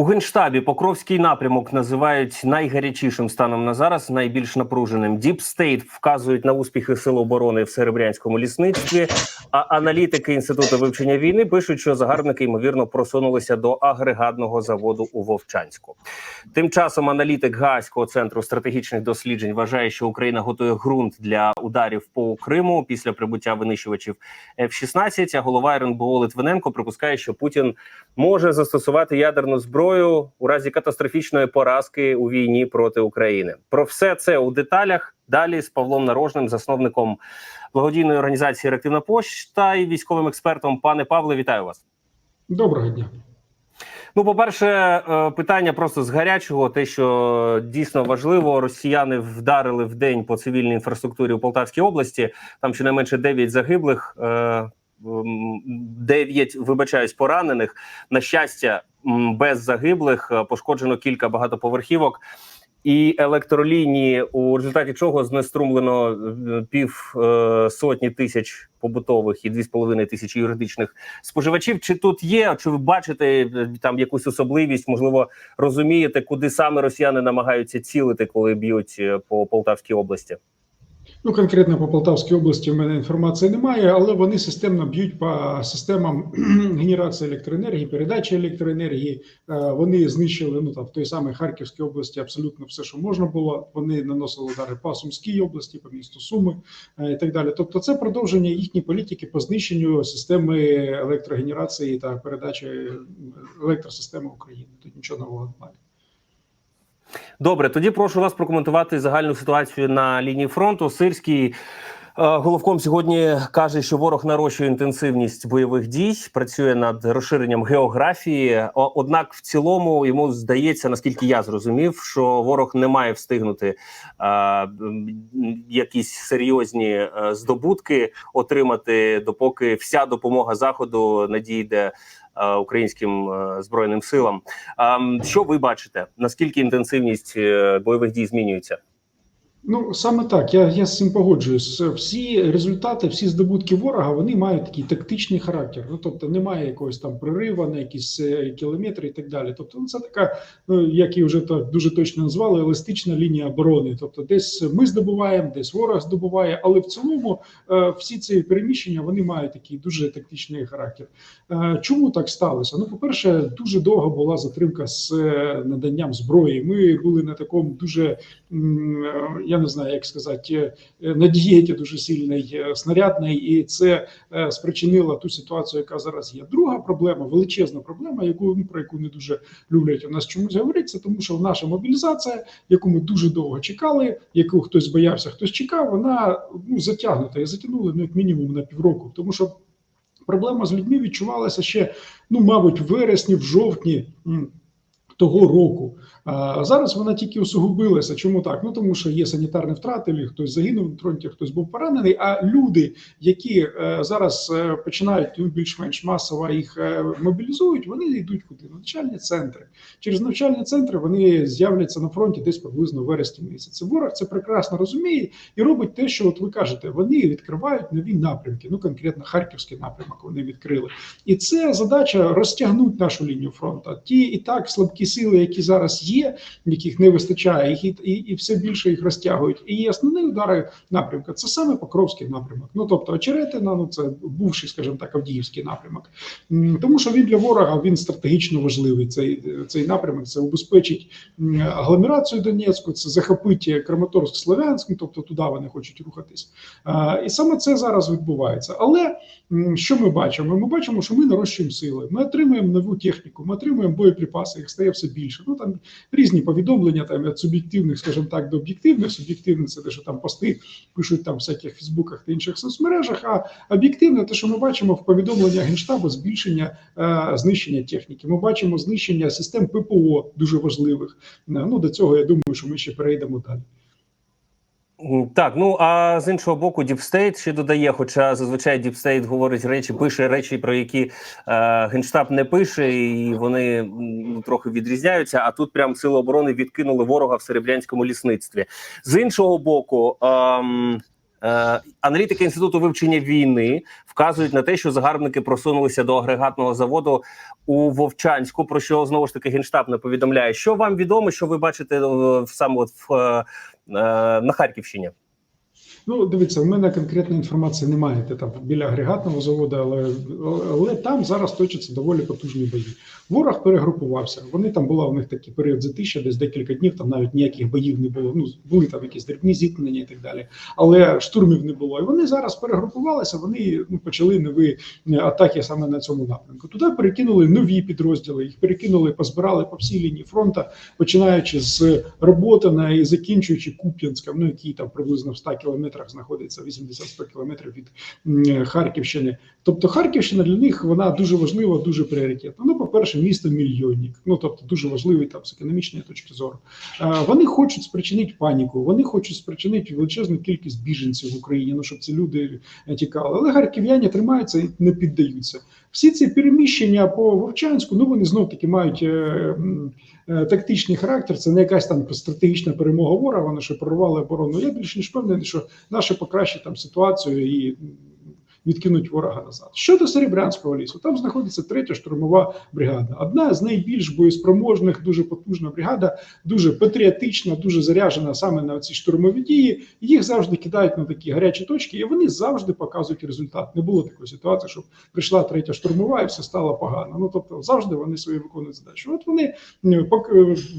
У генштабі Покровський напрямок називають найгарячішим станом на зараз, найбільш напруженим. Діп Стейт вказують на успіхи сил оборони в серебрянському лісництві. А аналітики інституту вивчення війни пишуть, що загарбники ймовірно просунулися до агрегатного заводу у Вовчанську. Тим часом аналітик Гаазького центру стратегічних досліджень вважає, що Україна готує ґрунт для ударів по Криму після прибуття винищувачів F-16, А голова РНБО Литвиненко припускає, що Путін може застосувати ядерну зброю у разі катастрофічної поразки у війні проти України. Про все це у деталях далі з Павлом Нарожним, засновником благодійної організації Реактивна пошта і військовим експертом. Пане Павле, вітаю вас. Доброго дня. Ну, по-перше, е, питання просто з гарячого, те, що дійсно важливо, росіяни вдарили в день по цивільній інфраструктурі у Полтавській області. Там щонайменше 9 загиблих, 9, вибачаюсь, поранених. На щастя, без загиблих е, пошкоджено кілька багатоповерхівок. І електролінії, у результаті чого знеструмлено е, пів е, сотні тисяч побутових і дві з половиною тисячі юридичних споживачів. Чи тут є? Чи ви бачите там якусь особливість? Можливо, розумієте, куди саме росіяни намагаються цілити, коли б'ють по Полтавській області? Ну, конкретно по Полтавській області в мене інформації немає, але вони системно б'ють по системам генерації електроенергії, передачі електроенергії. Е, Вони знищили ну там в той самій Харківській області абсолютно все, що можна було. Вони наносили удари по Сумській області, по місту Суми е, і так далі. Тобто, це продовження їхньої політики по знищенню системи електрогенерації та передачі е, електросистеми України. Тут нічого нового немає. Добре, тоді прошу вас прокоментувати загальну ситуацію на лінії фронту. Сирський е, головком сьогодні каже, що ворог нарощує інтенсивність бойових дій, працює над розширенням географії. Однак, в цілому йому здається, наскільки я зрозумів, що ворог не має встигнути е, якісь серйозні е, здобутки отримати, допоки вся допомога заходу надійде українським е, збройним силам. Що ви бачите? Наскільки інтенсивність е, бойових дій змінюється? Ну саме так, я, я з цим погоджуюсь. Всі результати, всі здобутки ворога вони мають такий тактичний характер. Ну тобто немає якогось там прориву на якісь е, кілометри і так далі. Тобто, ну це така, ну як і вже так дуже точно назвали, еластична лінія оборони. Тобто, десь ми здобуваємо, десь ворог здобуває, але в цілому е, всі ці переміщення вони мають такий дуже тактичний характер. Е, Чому так сталося? Ну, по-перше, дуже довго була затримка з наданням зброї. Ми були на такому дуже я не знаю, як сказати, е, на дієті дуже сильний е, снарядний, і це е, спричинило ту ситуацію, яка зараз є. Друга проблема, величезна проблема, яку ну, про яку не дуже люблять у нас чомусь говорити, це тому, що наша мобілізація, яку ми дуже довго чекали, яку хтось боявся, хтось чекав, вона ну затягнута і затягнули ну як мінімум на півроку, тому що. Проблема з людьми відчувалася ще, ну, мабуть, в вересні, в жовтні того року. А зараз вона тільки усугубилася. Чому так? Ну тому що є санітарні втрати, хтось загинув на фронті, хтось був поранений. А люди, які е, зараз е, починають ну, більш-менш масово їх е, мобілізують, вони йдуть куди? На навчальні центри. Через навчальні центри вони з'являться на фронті десь приблизно в вересні місяці. Ворог це прекрасно розуміє і робить те, що от ви кажете, вони відкривають нові напрямки. Ну конкретно харківський напрямок вони відкрили, і це задача розтягнути нашу лінію фронту. Ті і так слабкі сили, які зараз є, яких не вистачає, їх і, і, і все більше їх розтягують. І основні удари напрямка це саме Покровський напрямок. Ну тобто Очеретина, ну це бувший, скажімо так, Авдіївський напрямок. Тому що він для ворога він стратегічно важливий. Цей цей напрямок це убезпечить агломерацію Донецьку, це захопить Краматорськ Слов'янськ, ну, тобто туди вони хочуть рухатись. І саме це зараз відбувається. Але що ми бачимо? Ми бачимо, що ми нарощуємо сили. Ми отримуємо нову техніку, ми отримуємо боєприпаси, їх стає все більше. Ну там різні повідомлення там від суб'єктивних, скажімо так, до об'єктивних. Суб'єктивне це те, що там пости пишуть там в всяких фейсбуках та інших соцмережах. А об'єктивне, те, що ми бачимо в повідомленнях генштабу, збільшення е, знищення техніки. Ми бачимо знищення систем ППО дуже важливих. Е, Ну до цього я думаю, що ми ще перейдемо далі. Так, ну а з іншого боку, Діпстейт ще додає, хоча зазвичай Діпстейт говорить речі, пише речі, про які е, генштаб не пише, і вони ну, трохи відрізняються. А тут прям сили оборони відкинули ворога в серебрянському лісництві. З іншого боку, ем, Е, аналітики інституту вивчення війни вказують на те, що загарбники просунулися до агрегатного заводу у Вовчанську. Про що знову ж таки генштаб не повідомляє. Що вам відомо, що ви бачите е, саме от в е, на Харківщині? Ну, дивіться, в мене конкретної інформації немає де там біля агрегатного заводу, але, але там зараз точаться доволі потужні бої. Ворог перегрупувався. Вони там була у них такий період затища, десь декілька днів, там навіть ніяких боїв не було. Ну були там якісь дрібні зіткнення і так далі. Але штурмів не було. І вони зараз перегрупувалися. Вони ну, почали нові е, атаки саме на цьому напрямку. Туди перекинули нові підрозділи. Їх перекинули, позбирали по всій лінії фронту, починаючи з Роботина і закінчуючи Куп'янськом, ну який там приблизно в 100 кілометрах знаходиться 80-100 кілометрів від Харківщини. Тобто Харківщина для них вона дуже важлива, дуже пріоритетна. Ну, по-перше, місто мільйонник. Ну тобто дуже важливий там з економічної точки зору. Вони хочуть спричинити паніку, вони хочуть спричинити величезну кількість біженців в Україні. Ну щоб ці люди е, тікали. Але харків'яні тримаються і не піддаються. Всі ці переміщення по Вовчанську, ну вони знов таки мають. е, е, Тактичний характер це не якась там стратегічна перемога ворога, вони що прорвали оборону. Я більш ніж впевнений, що наші покращить там ситуацію і відкинуть ворога назад. Щодо Серебрянського лісу, там знаходиться третя штурмова бригада. Одна з найбільш боєспроможних, дуже потужна бригада, дуже патріотична, дуже заряджена саме на ці штурмові дії. Їх завжди кидають на такі гарячі точки, і вони завжди показують результат. Не було такої ситуації, щоб прийшла третя штурмова і все стало погано. Ну тобто завжди вони свої виконують задачі. От вони е, е,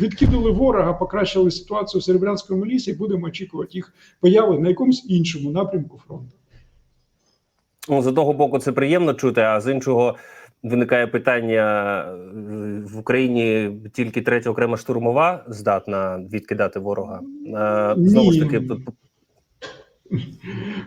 відкинули ворога, покращили ситуацію в Серебрянському лісі. і Будемо очікувати їх появи на якомусь іншому напрямку фронту. Ну, з одного боку, це приємно чути, а з іншого виникає питання: в Україні тільки третя окрема штурмова здатна відкидати ворога. Е, Знову ж таки,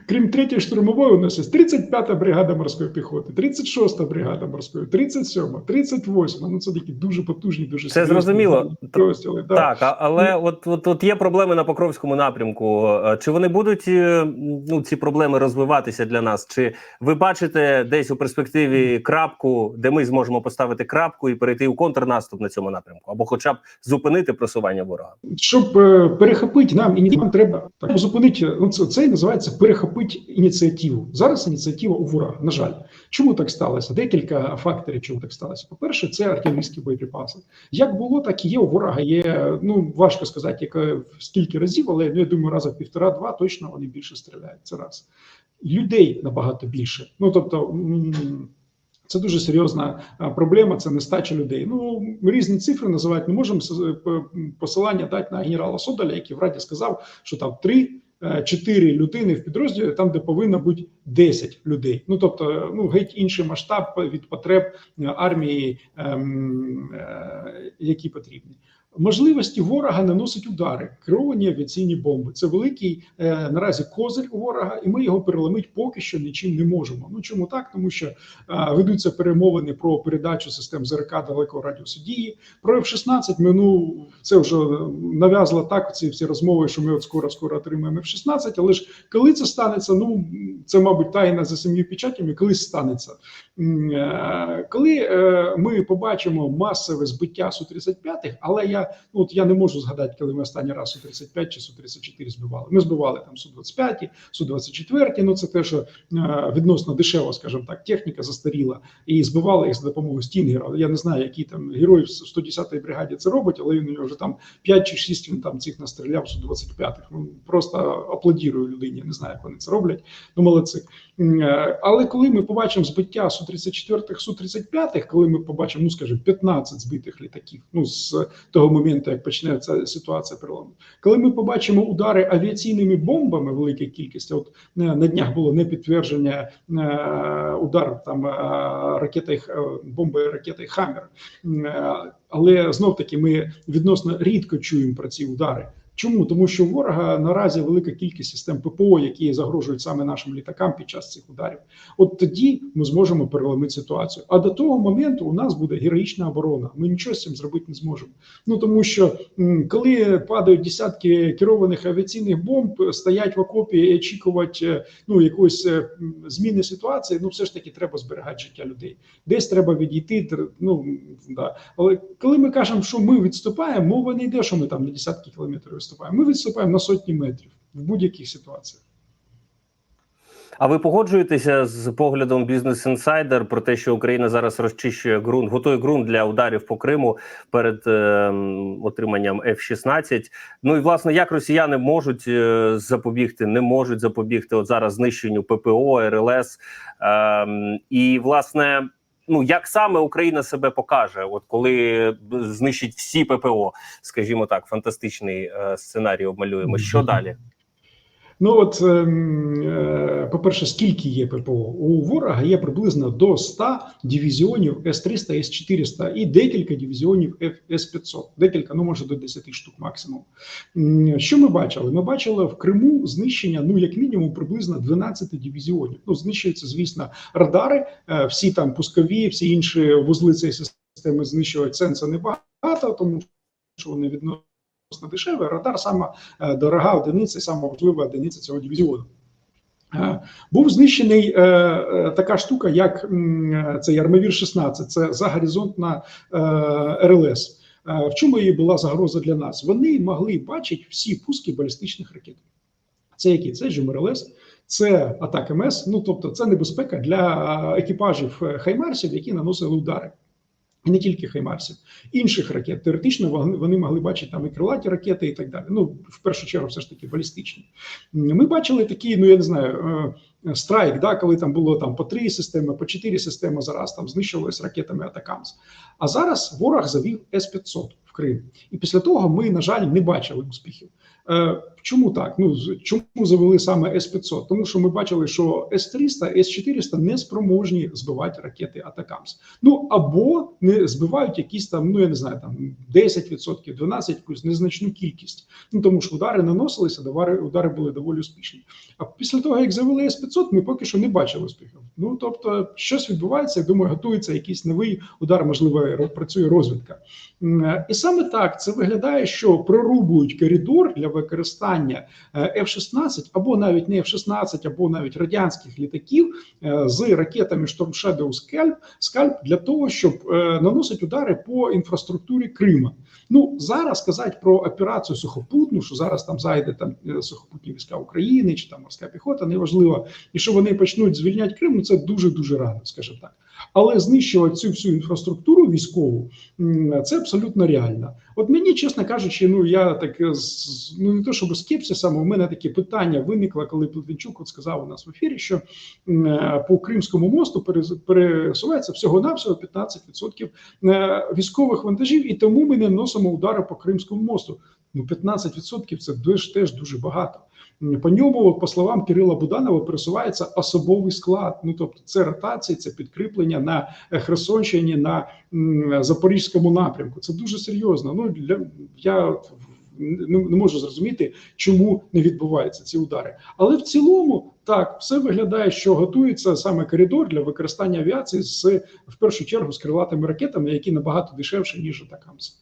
Крім третьої штурмової, у нас є 35-та бригада морської піхоти, 36-та бригада морської, 37-та, 38-та. Ну це такі дуже потужні, дуже Це зрозуміло. підрозділи. Да. так, але от, от, от є проблеми на Покровському напрямку. Чи вони будуть е, ну, ці проблеми розвиватися для нас? Чи ви бачите десь у перспективі крапку, де ми зможемо поставити крапку і перейти у контрнаступ на цьому напрямку, або хоча б зупинити просування ворога? Щоб е, перехопити нам і нам треба так зупинити. Ну це, це називається перехопити ініціативу. Зараз ініціатива у ворога. На жаль, чому так сталося? Декілька факторів, чому так сталося. По перше, це артилерійські боєприпаси. Як було, так і є. У ворога є. Ну важко сказати, яка скільки разів, але ну, я думаю, раза півтора-два точно вони більше стріляють. Це раз людей набагато більше. Ну тобто. Це дуже серйозна проблема. Це нестача людей. Ну різні цифри називають. Не можемо п- посилання дати на генерала Содоля, який в раді сказав, що там три. Е, Чотири людини в підрозділі, там де повинно бути 10 людей. Ну тобто, ну геть інший масштаб від потреб е, армії, ем, е, які потрібні. Можливості ворога наносить удари, керовані авіаційні бомби. Це великий е, наразі козир ворога, і ми його переломити поки що нічим не можемо. Ну чому так? Тому що е, ведуться перемовини про передачу систем ЗРК далекого радіусу дії. Про F-16 ми ну це вже нав'язало так. Ці всі розмови, що ми от скоро скоро отримаємо F-16, але ж коли це станеться, ну це мабуть тайна за сім'ю печатями, коли станеться. Е, Коли е, ми побачимо масове збиття су 35 але я ну от я не можу згадати, коли ми останній раз су 35 чи су 34 збивали. Ми збивали там су 25 су 24 Ну це те, що е, відносно дешево, скажімо так, техніка застаріла, і збивали їх за допомогою стінгера. Я не знаю, які там герої в 110-й бригаді це робить, але він у нього вже там 5 чи 6 він там цих настріляв су 25 Ну просто аплодірую людині. Не знаю, як вони це роблять. Ну молодці. Е, Але коли ми побачимо збиття су 34 су 35 коли ми побачимо, ну скажімо, 15 збитих літаків, ну з того моменту, як почнеться ситуація перелому, коли ми побачимо удари авіаційними бомбами, велика кількість. От е, на днях було не підтвердження е, удар там е, ракети бомби ракети Хаммер. Але знов таки ми відносно рідко чуємо про ці удари. Чому? Тому що ворога наразі велика кількість систем ППО, які загрожують саме нашим літакам під час цих ударів. От тоді ми зможемо переломити ситуацію. А до того моменту у нас буде героїчна оборона. Ми нічого з цим зробити не зможемо. Ну тому що коли падають десятки керованих авіаційних бомб, стоять в окопі і очікувати е, ну якоїсь е, зміни ситуації. Ну все ж таки треба зберігати життя людей. Десь треба відійти. Ну да. Але коли ми кажемо, що ми відступаємо, мова не йде, що ми там на десятки кілометрів відступаємо. Ми відступаємо на сотні метрів в будь-яких ситуаціях. А ви погоджуєтеся з поглядом Business Insider про те, що Україна зараз розчищує ґрунт, готує ґрунт для ударів по Криму перед е, отриманням F-16? Ну і власне, як росіяни можуть е, запобігти, не можуть запобігти от зараз знищенню ППО, РЛС е, і власне. Ну, як саме Україна себе покаже, от коли знищить всі ППО, скажімо так, фантастичний е, сценарій обмалюємо. Що далі? Ну от, ем, е, по-перше, скільки є ППО? У ворога є приблизно до 100 дивізіонів С-300, С-400 і декілька дивізіонів С-500. Декілька, ну може до 10 штук максимум. Що ми бачили? Ми бачили в Криму знищення, ну як мінімум, приблизно 12 дивізіонів. Ну, знищуються, звісно, радари, е, всі там пускові, всі інші вузли цієї системи знищують сенсу небагато, тому що вони відносно дешеві. Радар сама е, дорога одиниця, сама важлива одиниця цього дивізіону. Е, Був знищений е, е, така штука, як цей армавір 16 це загоризонтна е, РЛС. В чому її була загроза для нас? Вони могли бачити всі пуски балістичних ракет. Це які? Це ЖМРЛС, це атака МС. Ну тобто, це небезпека для екіпажів хаймарсів, які наносили удари. І не тільки хаймарсів, інших ракет. Теоретично вони, могли бачити там і крилаті ракети, і так далі. Ну, в першу чергу, все ж таки, балістичні. Ми бачили такі, ну я не знаю, е, страйк, да, коли там було там по три системи, по чотири системи зараз там знищувалися ракетами Атакамс. А зараз ворог завів С-500 в Крим. І після того ми, на жаль, не бачили успіхів. Е, Чому так? Ну чому завели саме С-500? Тому що ми бачили, що С-300, С-400 не спроможні збивати ракети Атакамс. Ну або не збивають якісь там, ну я не знаю, там 10%, 12% якусь незначну кількість. Ну тому що удари наносилися, удари, удари були доволі успішні. А після того, як завели С-500, ми поки що не бачили успіхів. Ну тобто, щось відбувається. Я думаю, готується якийсь новий удар, можливо, працює розвідка. І саме так це виглядає, що прорубують коридор для використання е, F-16 або навіть не F-16, або навіть радянських літаків е, з ракетами Storm Shadow Scalp, Scalp для того, щоб е, наносити удари по інфраструктурі Крима. Ну зараз сказати про операцію сухопутну, що зараз там зайде там сухопутні війська України чи там морська піхота, неважливо, і що вони почнуть звільняти Крим. Ну це дуже дуже рано, скажімо так. Але знищувати цю всю інфраструктуру військову це абсолютно реально. От мені, чесно кажучи, ну я так е, ну не то щоб скепсисом, у мене таке питання виникло, коли Плетенчук от сказав у нас в ефірі, що е, по Кримському мосту пересувається всього навсього 15% е, військових вантажів, і тому ми не носимо удари по Кримському мосту. Ну 15% це теж дуже багато. По ньому, по словам Кирила Буданова, пересувається особовий склад. Ну тобто, це ротації, це підкріплення на Херсонщині, на Запорізькому напрямку. Це дуже серйозно. Ну для я не, можу зрозуміти, чому не відбуваються ці удари. Але в цілому так все виглядає, що готується саме коридор для використання авіації з в першу чергу з крилатими ракетами, які набагато дешевші ніж атакамс.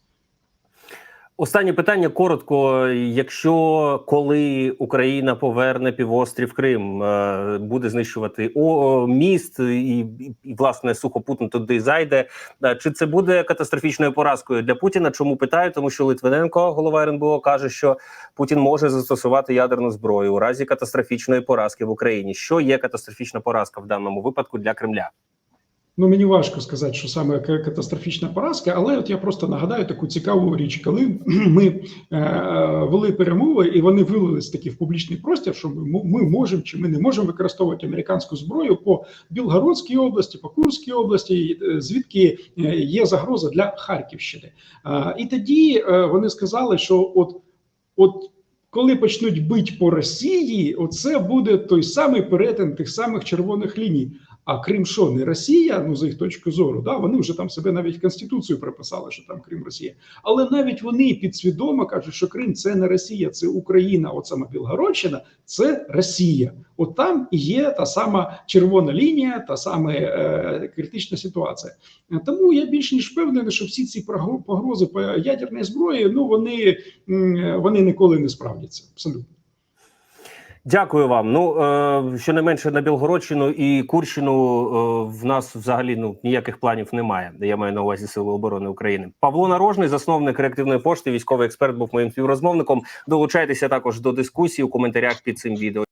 Останнє питання коротко. Якщо коли Україна поверне півострів Крим, е, буде знищувати о, міст і, і, власне сухопутно туди зайде. е, Чи це буде катастрофічною поразкою для Путіна? Чому питаю? Тому що Литвиненко, голова РНБО, каже, що Путін може застосувати ядерну зброю у разі катастрофічної поразки в Україні. Що є катастрофічна поразка в даному випадку для Кремля? Ну мені важко сказати, що саме катастрофічна поразка, але от я просто нагадаю таку цікаву річ, коли ми е, вели перемови і вони вилились таки в публічний простір, що ми, ми можемо чи ми не можемо використовувати американську зброю по Білгородській області, по Курській області, е, звідки е, є загроза для Харківщини. Е, і тоді е, вони сказали, що от, от коли почнуть бити по Росії, оце буде той самий перетин тих самих червоних ліній. А Крим що не Росія? Ну за їх точки зору, да вони вже там себе навіть конституцію приписали, що там Крим Росія. Але навіть вони підсвідомо кажуть, що Крим це не Росія, це Україна. От сама Білгородщина це Росія. От там і є та сама червона лінія, та сама е, критична ситуація. Тому я більш ніж впевнений, що всі ці погрози по ядерній зброї, ну вони, вони ніколи не справдяться. Абсолютно. Дякую вам. Ну е, щонайменше на Білгородщину і Курщину е, в нас взагалі ну ніяких планів немає. Я маю на увазі Сили оборони України. Павло Нарожний, засновник реактивної пошти, військовий експерт, був моїм співрозмовником. Долучайтеся також до дискусії у коментарях під цим відео.